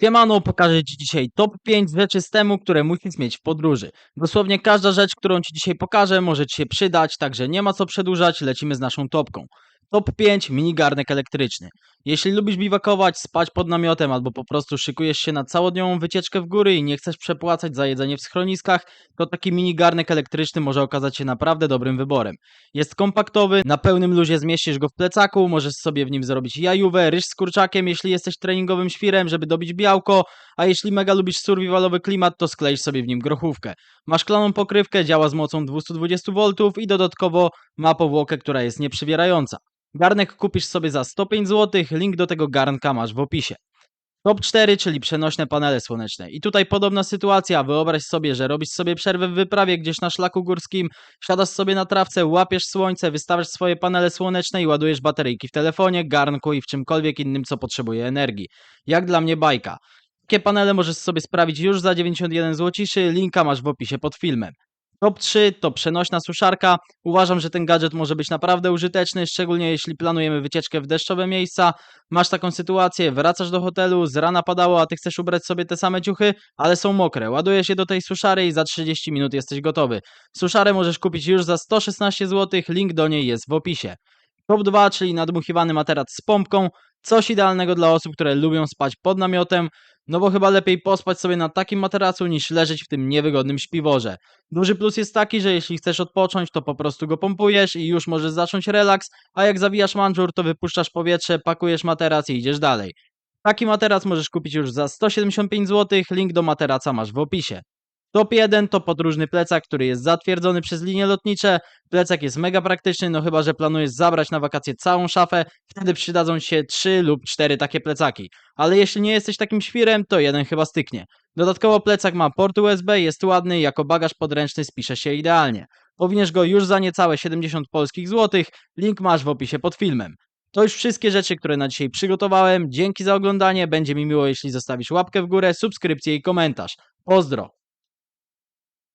Siemano, pokażę Ci dzisiaj top 5 rzeczy z temu, które musisz mieć w podróży. Dosłownie każda rzecz, którą Ci dzisiaj pokażę, może Ci się przydać, także nie ma co przedłużać, lecimy z naszą topką. Top 5 minigarnek elektryczny. Jeśli lubisz biwakować, spać pod namiotem albo po prostu szykujesz się na całodniową wycieczkę w góry i nie chcesz przepłacać za jedzenie w schroniskach, to taki minigarnek elektryczny może okazać się naprawdę dobrym wyborem. Jest kompaktowy, na pełnym luzie zmieścisz go w plecaku, możesz sobie w nim zrobić jajówę, ryż z kurczakiem, jeśli jesteś treningowym świrem, żeby dobić białko, a jeśli mega lubisz survivalowy klimat, to skleisz sobie w nim grochówkę. Ma szklaną pokrywkę, działa z mocą 220 V i dodatkowo ma powłokę, która jest nieprzywierająca. Garnek kupisz sobie za 105 zł, link do tego garnka masz w opisie. Top 4, czyli przenośne panele słoneczne. I tutaj podobna sytuacja. Wyobraź sobie, że robisz sobie przerwę w wyprawie gdzieś na szlaku górskim, siadasz sobie na trawce, łapiesz słońce, wystawiasz swoje panele słoneczne i ładujesz bateryjki w telefonie, garnku i w czymkolwiek innym, co potrzebuje energii. Jak dla mnie bajka. Takie panele możesz sobie sprawić już za 91 zł, linka masz w opisie pod filmem. Top 3 to przenośna suszarka. Uważam, że ten gadżet może być naprawdę użyteczny, szczególnie jeśli planujemy wycieczkę w deszczowe miejsca. Masz taką sytuację, wracasz do hotelu, z rana padało, a ty chcesz ubrać sobie te same ciuchy, ale są mokre. Ładujesz je do tej suszary i za 30 minut jesteś gotowy. Suszarę możesz kupić już za 116 zł, link do niej jest w opisie. Top 2, czyli nadmuchiwany materac z pompką. Coś idealnego dla osób, które lubią spać pod namiotem, no bo chyba lepiej pospać sobie na takim materacu niż leżeć w tym niewygodnym śpiworze. Duży plus jest taki, że jeśli chcesz odpocząć, to po prostu go pompujesz i już możesz zacząć relaks, a jak zawijasz manżur, to wypuszczasz powietrze, pakujesz materac i idziesz dalej. Taki materac możesz kupić już za 175 zł, link do materaca masz w opisie. Top 1 to podróżny plecak, który jest zatwierdzony przez linie lotnicze. Plecak jest mega praktyczny, no chyba, że planujesz zabrać na wakacje całą szafę, wtedy przydadzą się 3 lub 4 takie plecaki. Ale jeśli nie jesteś takim świrem, to jeden chyba styknie. Dodatkowo plecak ma port USB, jest ładny, jako bagaż podręczny spisze się idealnie. Powiniesz go już za niecałe 70 polskich złotych, link masz w opisie pod filmem. To już wszystkie rzeczy, które na dzisiaj przygotowałem. Dzięki za oglądanie, będzie mi miło, jeśli zostawisz łapkę w górę, subskrypcję i komentarz. Pozdro!